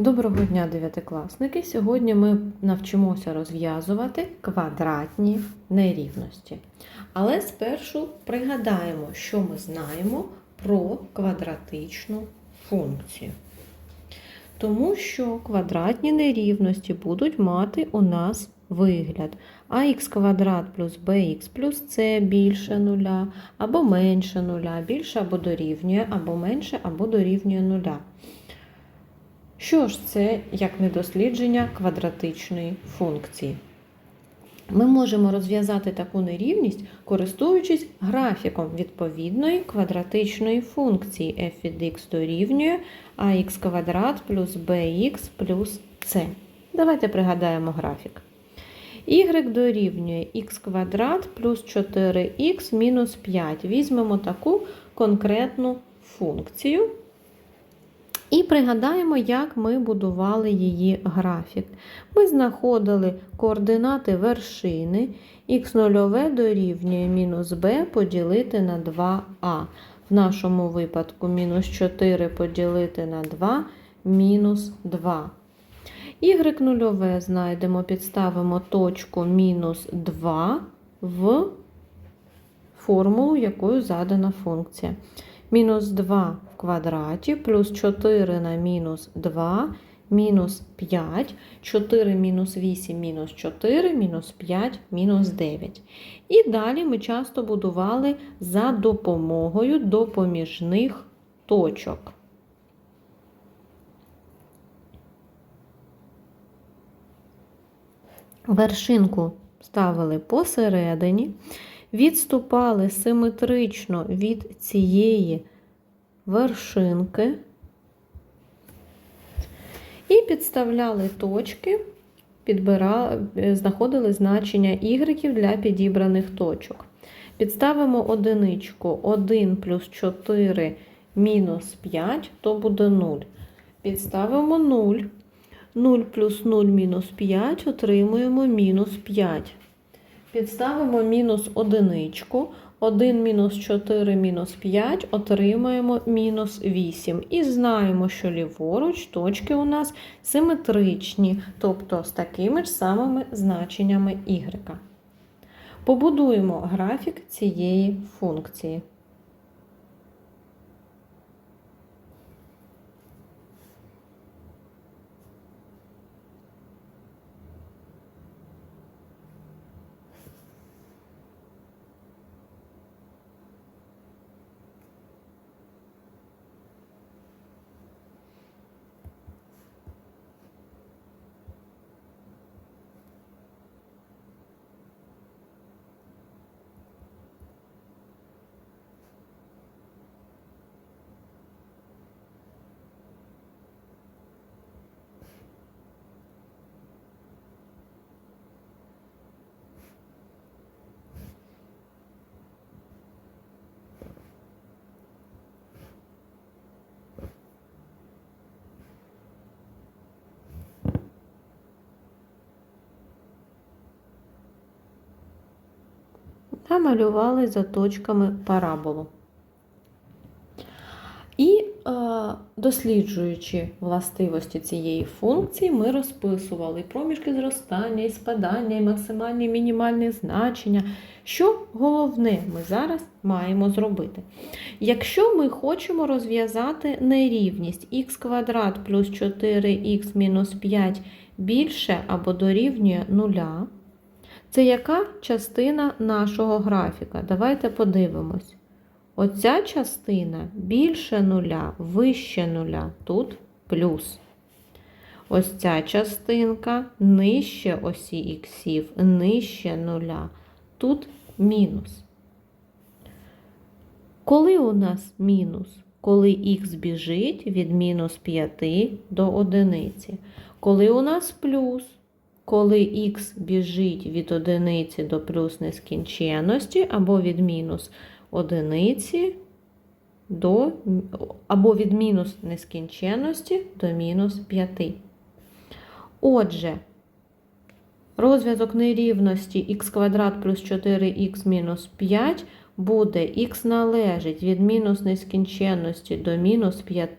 Доброго дня, дев'ятикласники! Сьогодні ми навчимося розв'язувати квадратні нерівності. Але спершу пригадаємо, що ми знаємо про квадратичну функцію. Тому що квадратні нерівності будуть мати у нас вигляд ax квадрат плюс bx плюс c більше нуля, або менше нуля, більше або дорівнює, або менше, або дорівнює нуля. Що ж це як недослідження квадратичної функції? Ми можемо розв'язати таку нерівність, користуючись графіком відповідної квадратичної функції f від x дорівнює ax квадрат плюс bx плюс c. Давайте пригадаємо графік. y дорівнює x квадрат плюс 4х мінус 5. Візьмемо таку конкретну функцію. І пригадаємо, як ми будували її графік. Ми знаходили координати вершини х0 дорівнює мінус b поділити на 2а. В нашому випадку мінус 4 поділити на 2 мінус 2. y0 знайдемо, підставимо точку мінус 2 в формулу, якою задана функція. Мінус 2 в квадраті плюс 4 на мінус 2 мінус 5, 4 мінус 8 мінус 4, мінус 5, мінус 9. І далі ми часто будували за допомогою допоміжних точок. Вершинку ставили посередині, відступали симетрично від цієї вершинки і підставляли точки, підбирали, знаходили значення y для підібраних точок. Підставимо одиничку 1 плюс 4 мінус 5, то буде 0. Підставимо 0. 0 плюс 0 мінус 5 отримуємо мінус 5. Підставимо мінус одиничку. 1 мінус 4 мінус 5 отримаємо мінус 8. І знаємо, що ліворуч точки у нас симетричні, тобто з такими ж самими значеннями y. Побудуємо графік цієї функції. Та малювали за точками параболу. І е, досліджуючи властивості цієї функції, ми розписували проміжки зростання, і спадання, і максимальні і мінімальні значення. Що головне ми зараз маємо зробити? Якщо ми хочемо розв'язати нерівність х квадрат плюс 4х мінус 5 більше або дорівнює нуля, це яка частина нашого графіка? Давайте подивимось. Оця частина більше нуля, вище нуля, тут плюс. Ось ця частинка нижче осі іксів, нижче нуля, тут мінус. Коли у нас мінус? Коли х біжить від мінус 5 до одиниці. Коли у нас плюс? Коли х біжить від одиниці до плюс нескінченності, або від мінус одиниці до, або від мінус нескінченності до мінус 5. Отже, розв'язок нерівності х квадрат плюс 4х мінус 5 буде х належить від мінус нескінченності до мінус 5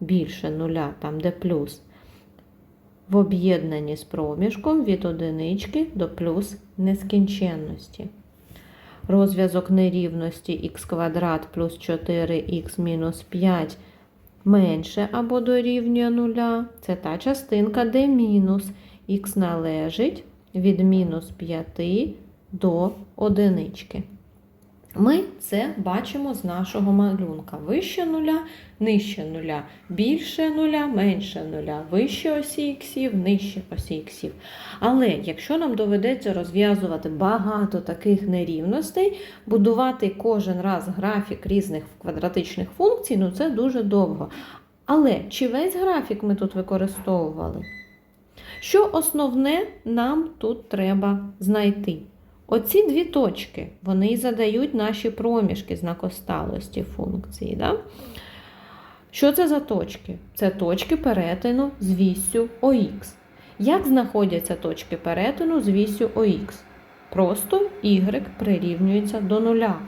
більше нуля, там де плюс. В об'єднанні з проміжком від одинички до плюс нескінченності. Розв'язок нерівності х квадрат плюс 4х мінус 5 менше або дорівнює нуля. Це та частинка, де мінус х належить від мінус 5 до одинички. Ми це бачимо з нашого малюнка. Вище нуля, нижче нуля, більше нуля, менше нуля, вище осі іксів, нижче осі іксів. Але якщо нам доведеться розв'язувати багато таких нерівностей, будувати кожен раз графік різних квадратичних функцій, ну це дуже довго. Але чи весь графік ми тут використовували? Що основне нам тут треба знайти? Оці дві точки, вони задають наші проміжки знакосталості функції. Да? Що це за точки? Це точки перетину з вісю ОХ. Як знаходяться точки перетину з вісю ОХ? Просто y прирівнюється до нуля.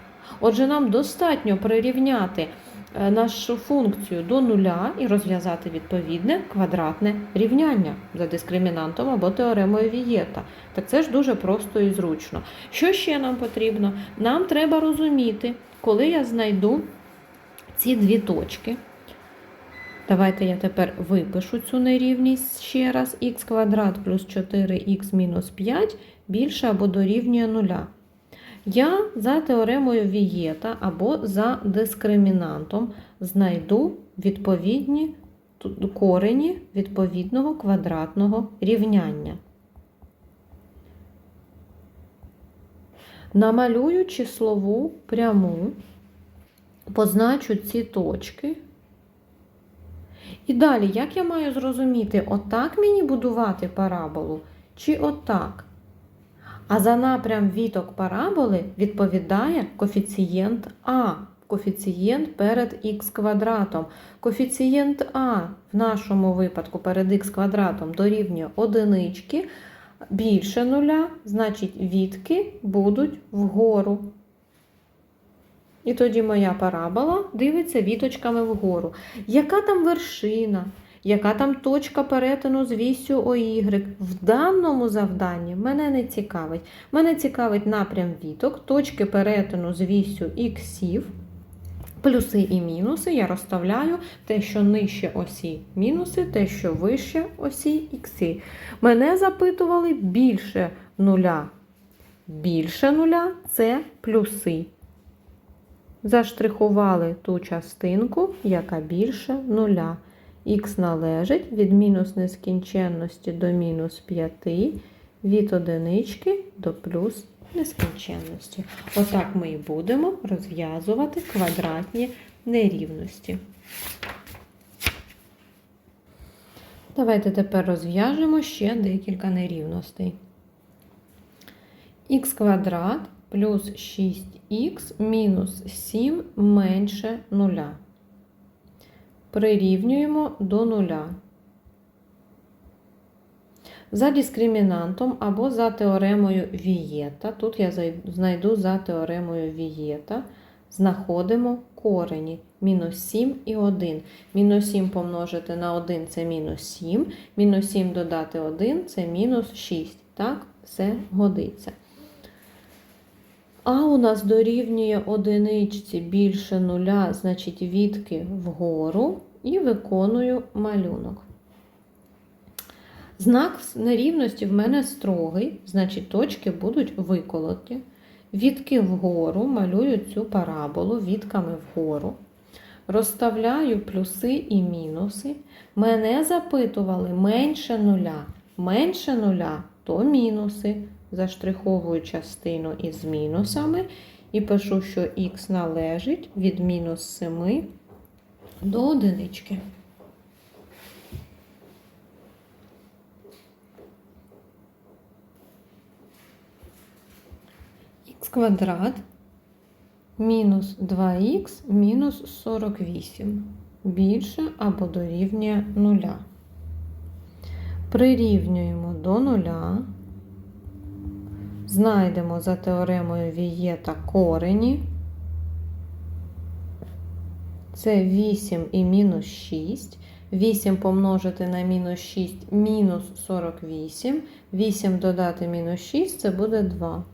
Отже, нам достатньо прирівняти нашу функцію до нуля і розв'язати відповідне квадратне рівняння за дискримінантом або теоремою Вієта. Так це ж дуже просто і зручно. Що ще нам потрібно? Нам треба розуміти, коли я знайду ці дві точки. Давайте я тепер випишу цю нерівність ще раз. х квадрат плюс 4х мінус 5 більше або дорівнює нуля. Я за теоремою Вієта або за дискримінантом знайду відповідні корені відповідного квадратного рівняння. Намалюю числову пряму, позначу ці точки. І далі, як я маю зрозуміти, отак мені будувати параболу чи отак? А за напрям віток параболи відповідає коефіцієнт А, коефіцієнт перед х квадратом. Коефіцієнт А в нашому випадку перед х квадратом дорівнює одинички, більше нуля, значить відки будуть вгору. І тоді моя парабола дивиться віточками вгору. Яка там вершина? Яка там точка перетину з вісю ОY? В даному завданні мене не цікавить. Мене цікавить напрям віток, точки перетину з вісю іксів, плюси і мінуси. Я розставляю те, що нижче осі мінуси, те, що вище осі ікси. Мене запитували більше нуля. Більше нуля це плюси. Заштрихували ту частинку, яка більше нуля. Х належить від мінус нескінченності до мінус 5, від одинички до плюс нескінченності. Отак ми і будемо розв'язувати квадратні нерівності. Давайте тепер розв'яжемо ще декілька нерівностей. Х квадрат плюс 6х мінус 7 менше 0 прирівнюємо до нуля. За дискримінантом або за теоремою Вієта, тут я знайду за теоремою Вієта, знаходимо корені мінус 7 і 1. Мінус 7 помножити на 1 це мінус 7, мінус 7 додати 1 це мінус 6. Так, все годиться. А у нас дорівнює одиничці більше нуля, значить відки вгору, і виконую малюнок. Знак нерівності в мене строгий, значить точки будуть виколоті. Відки вгору малюю цю параболу відками вгору. Розставляю плюси і мінуси. Мене запитували менше нуля. Менше нуля то мінуси заштриховую частину із мінусами і пишу, що х належить від мінус 7 до одинички. х квадрат мінус 2х мінус 48 більше або дорівнює 0. Прирівнюємо до нуля. Знайдемо за теоремою Вієта корені. Це 8 і мінус 6. 8 помножити на мінус 6 мінус 48. 8 додати мінус 6 це буде 2.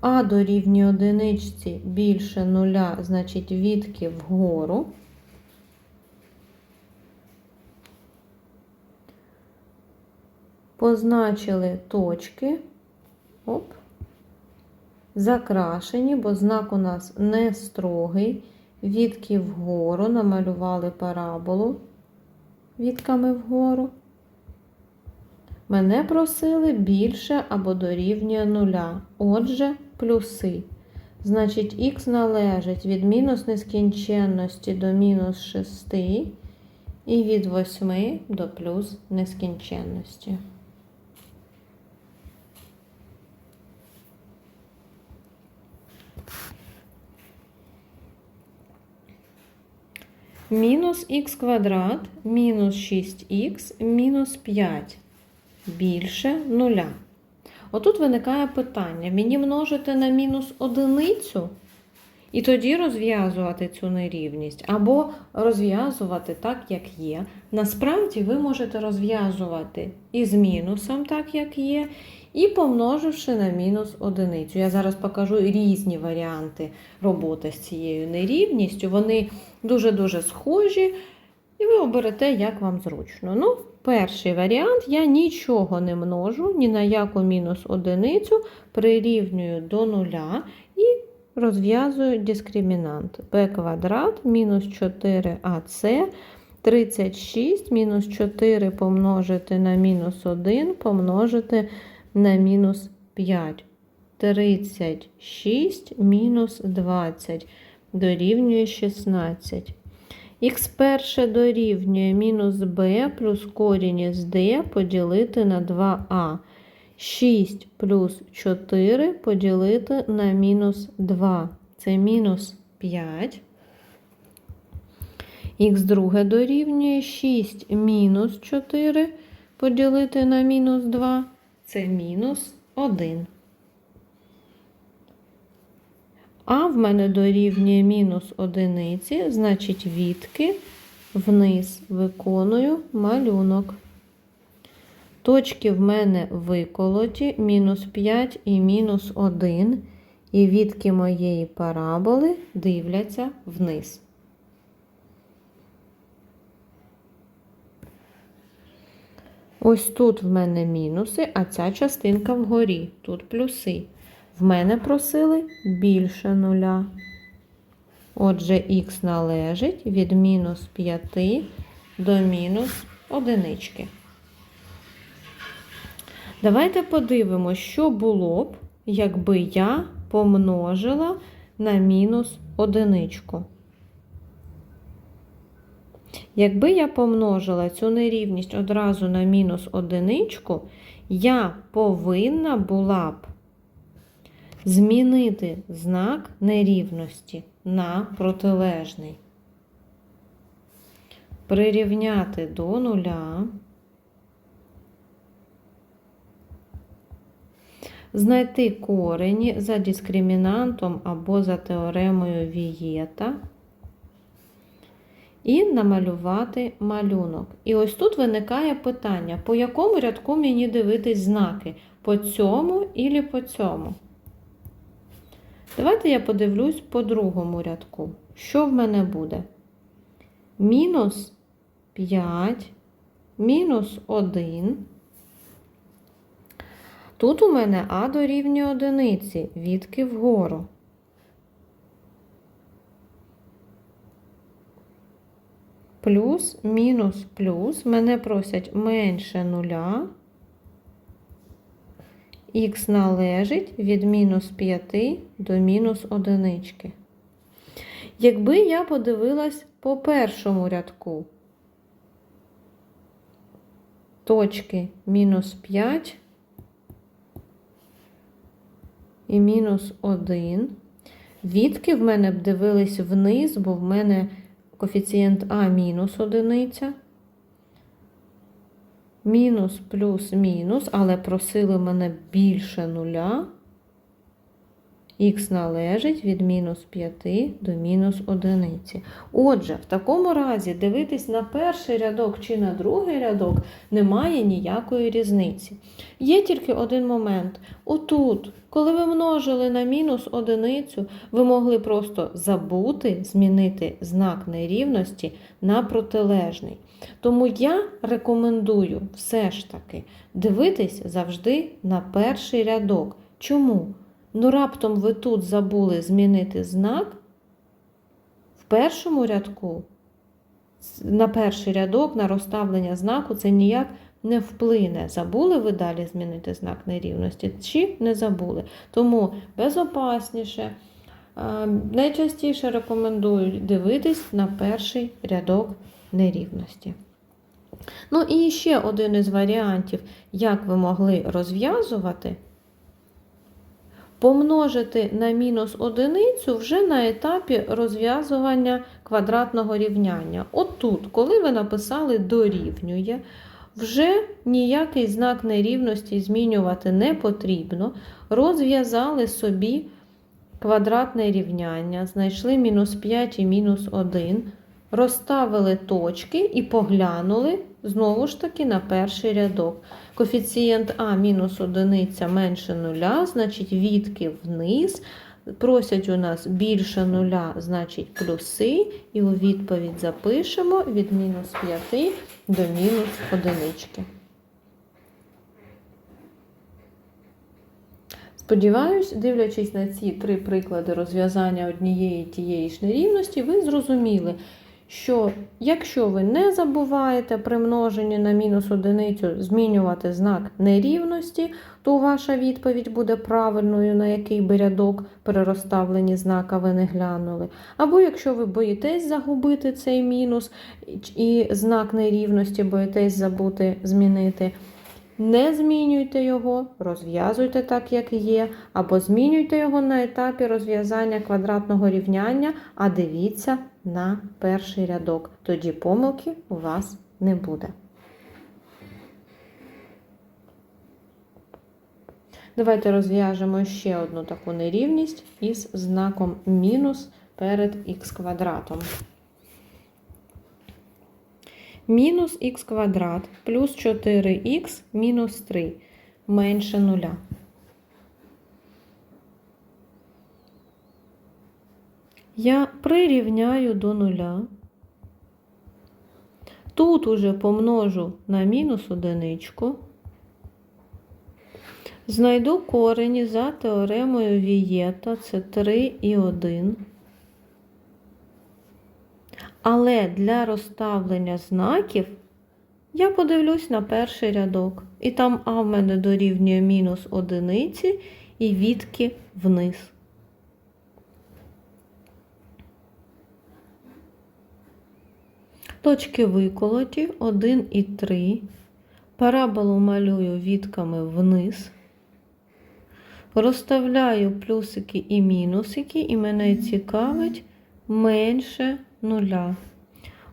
А дорівнює одиничці більше нуля, значить відки вгору. Позначили точки. Оп. Закрашені, бо знак у нас не строгий. Відки вгору намалювали параболу відками вгору. Мене просили більше або дорівнює нуля. Отже, плюси. Значить, х належить від мінус нескінченності до мінус 6 і від 8 до плюс нескінченності. Мінус х квадрат мінус 6х мінус 5 більше нуля. Отут виникає питання: мені множити на мінус одиницю і тоді розв'язувати цю нерівність, або розв'язувати так, як є. Насправді ви можете розв'язувати із мінусом, так як є, і помноживши на мінус одиницю. Я зараз покажу різні варіанти роботи з цією нерівністю. Вони дуже-дуже схожі, і ви оберете, як вам зручно. Ну, Перший варіант я нічого не множу, ні на яку мінус одиницю, прирівнюю до нуля і розв'язую дискримінант. b квадрат мінус 4ac 36 мінус 4 помножити на мінус 1 помножити на мінус 5. 36 мінус 20 дорівнює 16. Х перше дорівнює мінус b плюс корінь із d поділити на 2а. 6 плюс 4 поділити на мінус 2. Це мінус 5. Х друге дорівнює 6 мінус 4 поділити на мінус 2. Це мінус 1. А в мене дорівнює мінус одиниці, значить відки вниз виконую малюнок. Точки в мене виколоті мінус 5 і мінус 1, і відки моєї параболи дивляться вниз. Ось тут в мене мінуси, а ця частинка вгорі, тут плюси. В мене просили більше нуля. Отже, х належить від мінус 5 до мінус одинички. Давайте подивимося, що було б, якби я помножила на мінус одиничку. Якби я помножила цю нерівність одразу на мінус одиничку, я повинна була б змінити знак нерівності на протилежний, прирівняти до нуля, знайти корені за дискримінантом або за теоремою Вієта. І намалювати малюнок. І ось тут виникає питання, по якому рядку мені дивитись знаки? По цьому і по цьому. Давайте я подивлюсь по другому рядку. Що в мене буде? Мінус 5, мінус 1. Тут у мене А дорівнює одиниці, відки вгору. Плюс, мінус, плюс. Мене просять менше нуля. Х належить від мінус 5 до мінус одинички. Якби я подивилась по першому рядку, точки мінус 5 і мінус 1, відки в мене б дивились вниз, бо в мене коефіцієнт А мінус одиниця мінус плюс мінус, але просили мене більше нуля. Х належить від мінус 5 до мінус 1. Отже, в такому разі дивитись на перший рядок чи на другий рядок немає ніякої різниці. Є тільки один момент. Отут, коли ви множили на мінус одиницю, ви могли просто забути змінити знак нерівності на протилежний. Тому я рекомендую все ж таки дивитись завжди на перший рядок. Чому? Ну, раптом ви тут забули змінити знак в першому рядку. На перший рядок, на розставлення знаку це ніяк не вплине. Забули ви далі змінити знак нерівності чи не забули. Тому безопасніше, найчастіше рекомендую дивитись на перший рядок нерівності. Ну і ще один із варіантів, як ви могли розв'язувати, помножити на мінус одиницю вже на етапі розв'язування квадратного рівняння. От тут, коли ви написали дорівнює, вже ніякий знак нерівності змінювати не потрібно. Розв'язали собі квадратне рівняння, знайшли мінус 5 і мінус 1, розставили точки і поглянули знову ж таки на перший рядок. Коефіцієнт А мінус 1 менше нуля, значить відки вниз. Просять у нас більше нуля, значить плюси, і у відповідь запишемо від мінус 5 до мінус одинички. Сподіваюсь, дивлячись на ці три приклади розв'язання однієї тієї ж нерівності, ви зрозуміли, що якщо ви не забуваєте при множенні на мінус одиницю змінювати знак нерівності, то ваша відповідь буде правильною, на який би рядок при розставленні знака ви не глянули. Або якщо ви боїтесь загубити цей мінус і знак нерівності, боїтесь забути змінити. Не змінюйте його, розв'язуйте так, як є, або змінюйте його на етапі розв'язання квадратного рівняння, а дивіться на перший рядок. Тоді помилки у вас не буде. Давайте розв'яжемо ще одну таку нерівність із знаком мінус перед х квадратом. Мінус х квадрат плюс 4х мінус 3 менше нуля. Я прирівняю до нуля. Тут уже помножу на мінус одиничку. Знайду корені за теоремою Вієта, це 3 і 1. Але для розставлення знаків я подивлюсь на перший рядок. І там А в мене дорівнює мінус одиниці і відки вниз. Точки виколоті 1 і 3. Параболу малюю відками вниз. Розставляю плюсики і мінусики, і мене цікавить менше нуля.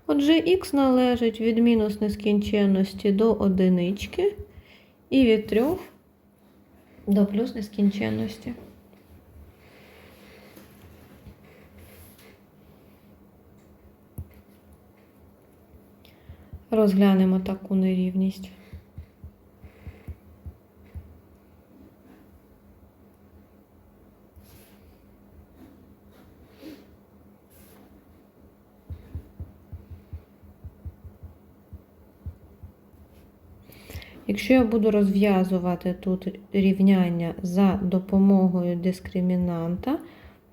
Отже, х належить від мінус нескінченності до одинички і від 3 до плюс нескінченності. Розглянемо таку нерівність. Якщо я буду розв'язувати тут рівняння за допомогою дискримінанта,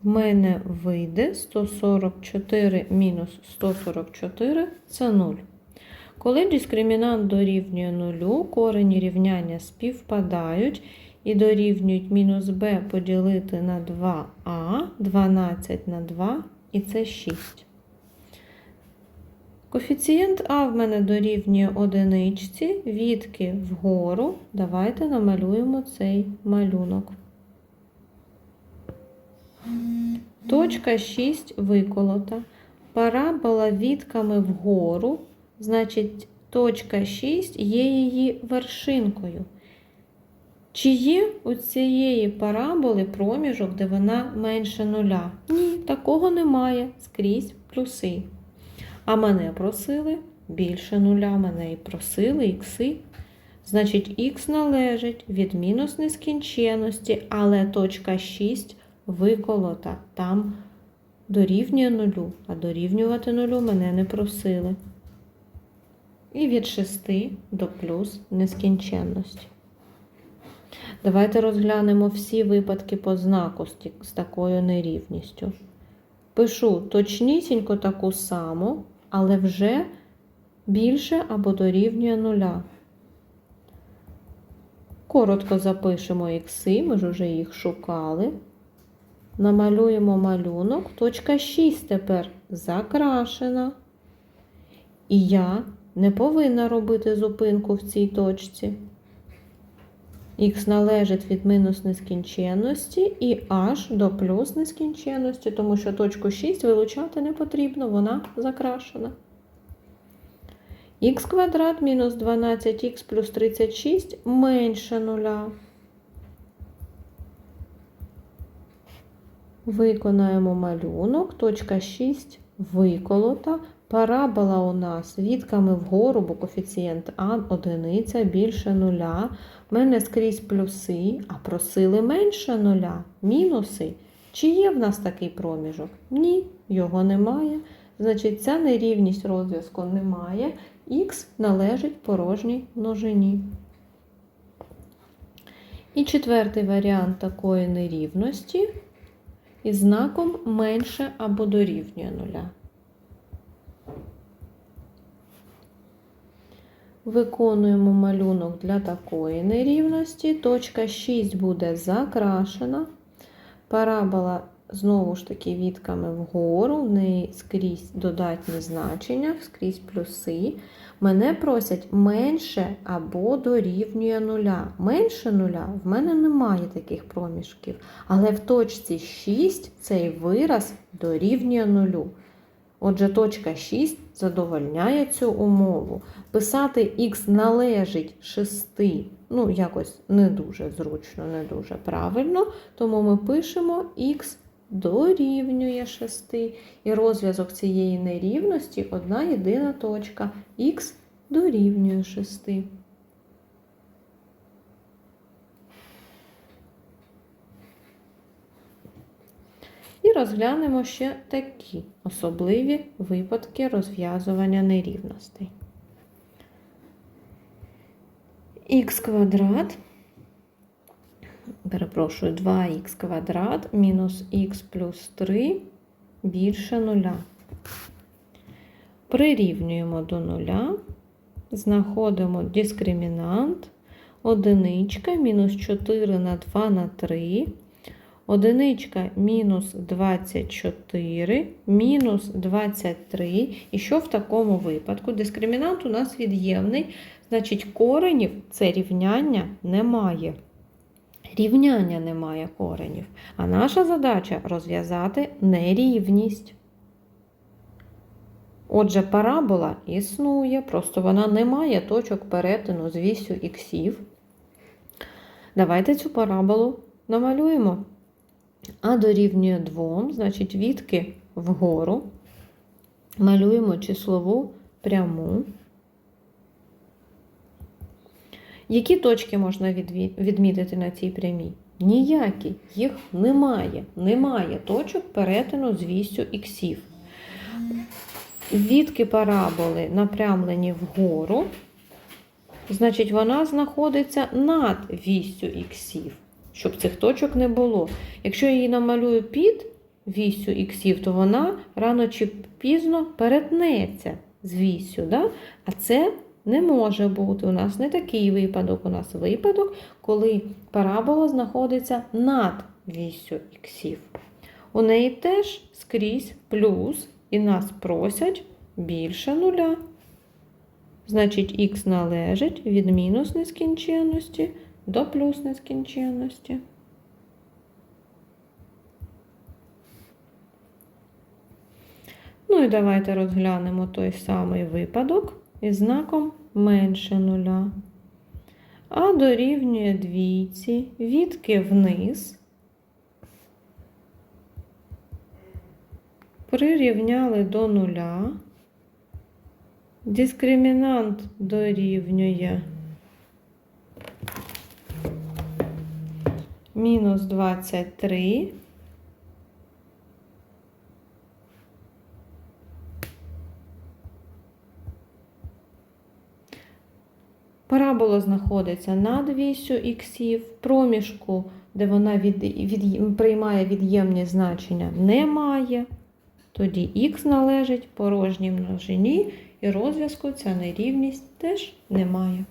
в мене вийде 144 мінус 144 це 0. Коли дискримінант дорівнює 0, корені рівняння співпадають і дорівнюють мінус b поділити на 2а, 12 на 2 і це 6. Коефіцієнт А в мене дорівнює одиничці, відки вгору. Давайте намалюємо цей малюнок. Точка 6 виколота. Парабола відками вгору, значить, точка 6 є її вершинкою. Чи є у цієї параболи проміжок, де вона менше нуля? Ні, такого немає. Скрізь плюси. А мене просили більше нуля, мене і просили ікси. Значить, х належить від мінус нескінченності, але точка 6 виколота. Там дорівнює нулю, а дорівнювати нулю мене не просили. І від 6 до плюс нескінченності. Давайте розглянемо всі випадки по знаку з такою нерівністю. Пишу точнісінько таку саму, але вже більше або дорівнює нуля. Коротко запишемо ікси, ми ж вже їх шукали. Намалюємо малюнок. Точка 6 тепер закрашена. І я не повинна робити зупинку в цій точці. Х належить від мінус нескінченності і аж до плюс нескінченності, тому що точку 6 вилучати не потрібно, вона закрашена. х квадрат мінус 12х плюс 36 менше нуля. Виконаємо малюнок. Точка 6 виколота. Парабола у нас відками вгору, бо коефіцієнт А одиниця більше нуля. У мене скрізь плюси, а просили менше нуля. Мінуси. Чи є в нас такий проміжок? Ні, його немає. Значить, ця нерівність розв'язку немає. Х належить порожній множині. І четвертий варіант такої нерівності із знаком менше або дорівнює нуля. Виконуємо малюнок для такої нерівності. Точка 6 буде закрашена. Парабола знову ж таки відками вгору, в неї скрізь додатні значення, скрізь плюси. Мене просять менше або дорівнює нуля. Менше нуля в мене немає таких проміжків. Але в точці 6 цей вираз дорівнює нулю. Отже, точка 6 задовольняє цю умову. Писати х належить 6, ну, якось не дуже зручно, не дуже правильно, тому ми пишемо х дорівнює 6. І розв'язок цієї нерівності одна єдина точка. х дорівнює 6. І розглянемо ще такі особливі випадки розв'язування нерівностей. х квадрат, перепрошую, 2х квадрат мінус х плюс 3 більше нуля. Прирівнюємо до нуля, знаходимо дискримінант, одиничка мінус 4 на 2 на 3. Одиничка мінус 24, мінус 23. І що в такому випадку? Дискримінант у нас від'ємний, значить, коренів це рівняння немає. Рівняння немає коренів. А наша задача розв'язати нерівність. Отже, парабола існує, просто вона не має точок перетину з вісю іксів. Давайте цю параболу намалюємо. А дорівнює 2, значить, відки вгору. Малюємо числову пряму. Які точки можна відмітити на цій прямій? Ніякі, їх немає. Немає точок перетину з вісю іксів. Відки параболи напрямлені вгору, значить, вона знаходиться над вісю іксів щоб цих точок не було. Якщо я її намалюю під вісю іксів, то вона рано чи пізно перетнеться з вісю. Да? А це не може бути. У нас не такий випадок. У нас випадок, коли парабола знаходиться над вісю іксів. У неї теж скрізь плюс, і нас просять більше нуля. Значить, х належить від мінус нескінченності до плюс нескінченності. Ну і давайте розглянемо той самий випадок із знаком менше нуля. а дорівнює двійці, відки вниз. Прирівняли до нуля. Дискримінант дорівнює мінус 23. Парабола знаходиться над вісю іксів, проміжку, де вона від, від, приймає від'ємні значення, немає. Тоді х належить порожній множині, і розв'язку ця нерівність теж немає.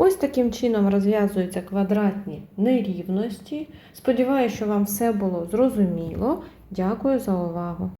Ось таким чином розв'язуються квадратні нерівності. Сподіваюся, що вам все було зрозуміло. Дякую за увагу!